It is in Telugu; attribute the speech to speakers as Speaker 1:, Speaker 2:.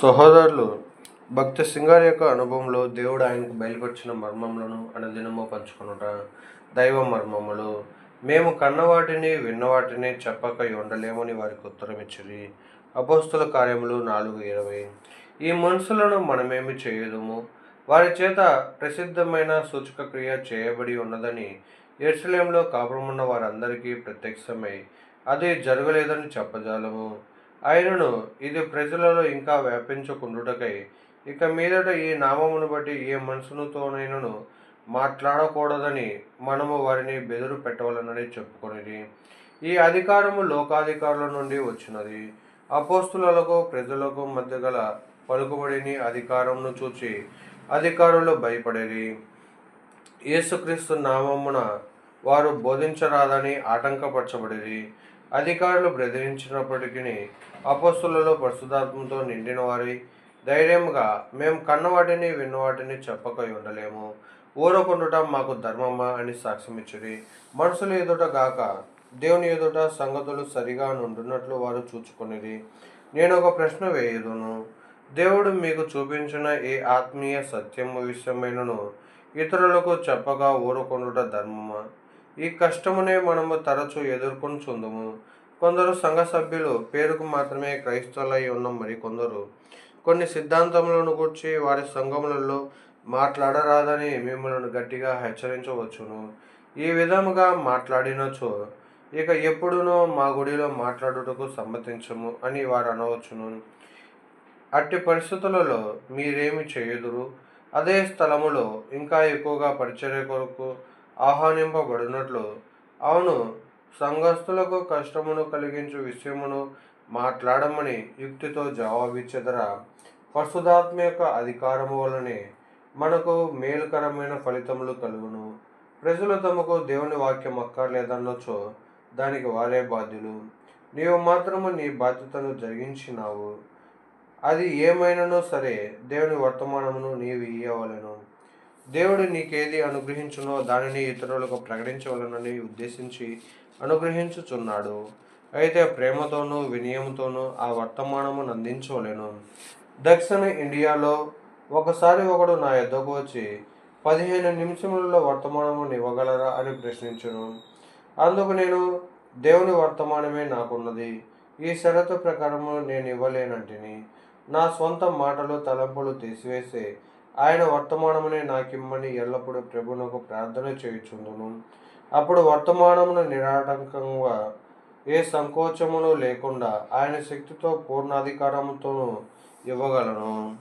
Speaker 1: సహోదరులు భక్తి సింగారి యొక్క అనుభవంలో దేవుడు ఆయనకు బయలుపరిచిన మర్మములను అనుదినము పంచుకొనుట దైవ మర్మములు. మేము కన్నవాటిని విన్నవాటిని చెప్పక ఉండలేమని వారికి ఉత్తరం ఇచ్చిరి అపోస్తుల కార్యములు నాలుగు ఇరవై. ఈ మనుషులను మనమేమి చేయదుము? వారి చేత ప్రసిద్ధమైన సూచక క్రియ చేయబడి ఉన్నదని ఎర్సలేంలో కాపురమున్న వారందరికీ ప్రత్యక్షమై అది జరగలేదని చెప్పజాలము. ఆయనను ఇది ప్రజలలో ఇంకా వ్యాపించకుండుటకై. ఇక మీదట ఈ నామమును బట్టి ఏ మనసునుతోనైనను మాట్లాడకూడదని మనము వారిని బెదురు పెట్టవలనని చెప్పుకొనిది ఈ అధికారము లోకాధికారుల నుండి వచ్చినది. అపోస్తులకు ప్రజలకు మధ్య గల పలుకుబడిని అధికారమును చూచి అధికారులు భయపడేది యేసుక్రీస్తు నామమున వారు బోధించరాదని ఆటంకపరచబడేది అధికారులు బెదిరించినప్పటికీ అపస్సులలో పరిశుధాత్మతో నిండిన వారి ధైర్యంగా మేము కన్నవాటిని విన్నవాటిని చెప్పక ఉండలేము. ఊరకుండుట మాకు ధర్మమా అని సాక్ష్యం ఇచ్చిరి మనుషులు ఎదుట గాక దేవుని ఎదుట సంగతులు సరిగా నుండున్నట్లు వారు చూచుకునేది నేను ఒక ప్రశ్న వేయదును. దేవుడు మీకు చూపించిన ఏ ఆత్మీయ సత్యము విషయమైనను ఇతరులకు చెప్పగా ఊరకొండుట ధర్మమా? ఈ కష్టమునే మనము తరచూ ఎదుర్కొని కొందరు సంఘ సభ్యులు పేరుకు మాత్రమే క్రైస్తవులై ఉన్న మరికొందరు కొన్ని సిద్ధాంతములను గుర్చి వారి సంఘములలో మాట్లాడరాదని మిమ్మల్ని గట్టిగా హెచ్చరించవచ్చును. ఈ విధముగా మాట్లాడినచో ఇక ఎప్పుడునో మా గుడిలో మాట్లాడుటకు సమ్మతించము అని వారు అనవచ్చును. అట్టి పరిస్థితులలో మీరేమి చేయుదురు? అదే స్థలములో ఇంకా ఎక్కువగా పరిచర్య కొరకు ఆహ్వానింపబడినట్లు. అవును సంఘస్థులకు కష్టమును కలిగించు విషయమును మాట్లాడమని యుక్తితో జవాబిచ్చెదరా. పరిశుధాత్మ యొక్క అధికారము వలనే మనకు మేలుకరమైన ఫలితములు కలుగును. ప్రజలు తమకు దేవుని వాక్యం అక్కర్లేదన్నచో దానికి వారే బాధ్యులు. నీవు మాత్రము నీ బాధ్యతను జరిగించినావు. అది ఏమైనానో సరే దేవుని వర్తమానమును నీవు ఇయ్యవలెను. దేవుడు నీకేది అనుగ్రహించునో దానిని ఇతరులకు ప్రకటించవలనని ఉద్దేశించి అనుగ్రహించుచున్నాడు. అయితే ప్రేమతోనూ వినయంతోనూ ఆ వర్తమానమును నందించలేను దక్షిణ ఇండియాలో ఒకసారి ఒకడు నా ఎద్దకు వచ్చి పదిహేను నిమిషములలో వర్తమానము ఇవ్వగలరా అని ప్రశ్నించును. అందుకు నేను దేవుని వర్తమానమే నాకున్నది. ఈ షరతు ప్రకారము నేను ఇవ్వలేనంటిని నా సొంత మాటలు తలంపులు తీసివేసి ఆయన వర్తమానమునే నాకిమ్మని ఎల్లప్పుడూ ప్రభునకు ప్రార్థన చేయుచుందును. అప్పుడు వర్తమానమును నిరాటంకంగా ఏ సంకోచమును లేకుండా ఆయన శక్తితో పూర్ణాధికారముతోనూ ఇవ్వగలను.